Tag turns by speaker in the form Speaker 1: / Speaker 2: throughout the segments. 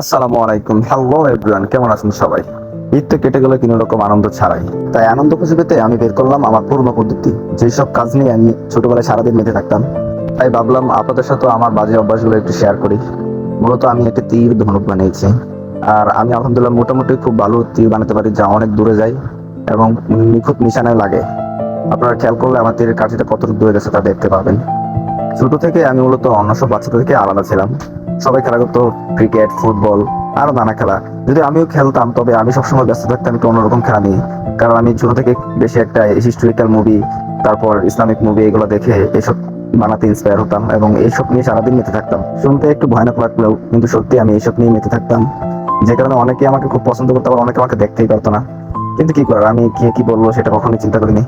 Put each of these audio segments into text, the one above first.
Speaker 1: আসসালামু আলাইকুম। Hello everyone কেমন আছেন সবাই? ঈদ তো কেটে গেলে, কোনো রকম আনন্দ ছাড়াই। তাই আনন্দ খুঁজে পেতে আমি বের করলাম আমার পুরনো পদ্ধতি। যেসব কাজ নিয়ে আমি ছোটবেলায় সারাদিন মেতে থাকতাম, তাই ভাবলাম আপনাদের সাথে আমার বাজে অভ্যাসগুলো একটু শেয়ার করি। মূলত আমি একটা তীর ধনুক বানিয়েছি। আর আমি আলহামদুলিল্লাহ মোটামুটি খুব ভালো তীর বানাতে পারি যা অনেক দূরে যায় এবং নিখুঁত নিশানায় লাগে। আপনারা খেয়াল করলে আমার তীরের কাঠিটা কতটুকু দূরে গেছে তা দেখতে পাবেন। ছোট থেকে আমি মূলত অন্য সব বাচ্চাদের থেকে আলাদা ছিলাম। সবাই খেলা করতো ক্রিকেট ফুটবল আরও নানা খেলা। যদি আমিও খেলতাম, তবে আমি সবসময় ব্যস্ত থাকতাম, একটু অন্যরকম খেলা নিয়ে। কারণ আমি ছোট থেকে বেশি একটা হিস্টোরিক্যাল মুভি তারপর ইসলামিক মুভি এগুলো দেখে এসব বানাতে ইন্সপায়ার হতাম এবং এইসব নিয়ে সারাদিন মেতে থাকতাম। শুনতে একটু ভয়ানক লাগলেও, কিন্তু সত্যি আমি এইসব নিয়ে মেতে থাকতাম। যে কারণে অনেকে আমাকে খুব পছন্দ করতো, আবার অনেকে আমাকে দেখতেই পারতো না। কিন্তু কি করার, আমি কে কি বলব সেটা কখনোই চিন্তা করিনি।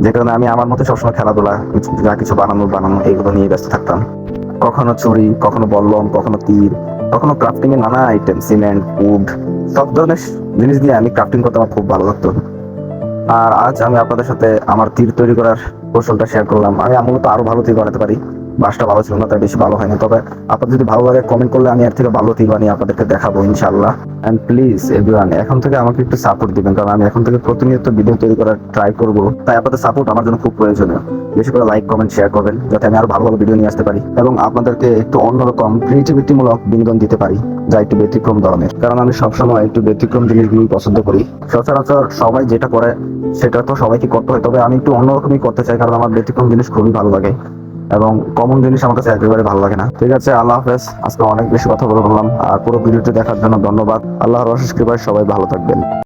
Speaker 1: যে কারণে আমি আমার মতো সবসময় খেলাধুলা, যা কিছু বানানো বানানো, এগুলো নিয়ে ব্যস্ত থাকতাম। কখনো ছুরি কখনো বল্লম, কখনো তীর, কখনো ক্রাফটিং এর নানা আইটেম সিমেন্ট উড সব ধরনের জিনিস দিয়ে আমি ক্রাফটিং করতে আমার খুব ভালো লাগতো। আর আজ আমি আপনাদের সাথে আমার তীর তৈরি করার কৌশলটা শেয়ার করলাম। আমি মূলত আরও ভালো তীর বানাতে পারি। বাসটা ভালো ছিল না, তাই বেশি ভালো হয়নি। তবে আপনাদের যদি ভালো লাগে কমেন্ট করলে আমি এর থেকে ভালো তীর বানিয়ে আপনাদেরকে দেখাবো ইনশাল্লাহ অ্যান্ড প্লিজ এভরিওয়ান এখন থেকে আমাকে একটু সাপোর্ট দিবেন। কারণ আমি এখন থেকে প্রতিনিয়ত ভিডিও তৈরি করার ট্রাই করব। তাই আপনাদের সাপোর্ট আমার জন্য খুব প্রয়োজনীয়। বেশি করে লাইক কমেন্ট শেয়ার করবেন, যাতে আমি আরও ভালো ভালো ভিডিও নিয়ে আসতে পারি এবং আপনাদেরকে একটু অন্যরকম ক্রিয়েটিভিটি মূলক বিনোদন দিতে পারি, যা একটু ব্যতিক্রম ধরনের। কারণ আমি সবসময় একটু ব্যতিক্রম জিনিসগুলি পছন্দ করি। সচরাচর সবাই যেটা করে, সেটা তো সবাইকে করতে হয়। তবে আমি একটু অন্যরকমই করতে চাই, কারণ আমার ব্যতিক্রম জিনিস খুবই ভালো লাগে এবং কমন জিনিস আমার কাছে একেবারে ভালো লাগে না। ঠিক আছে, আল্লাহ হাফেজ। আজকে অনেক বেশি কথা বলে বললাম। আর পুরো ভিডিওটি দেখার জন্য ধন্যবাদ। আল্লাহর অশেষ কৃপায় সবাই ভালো থাকবেন।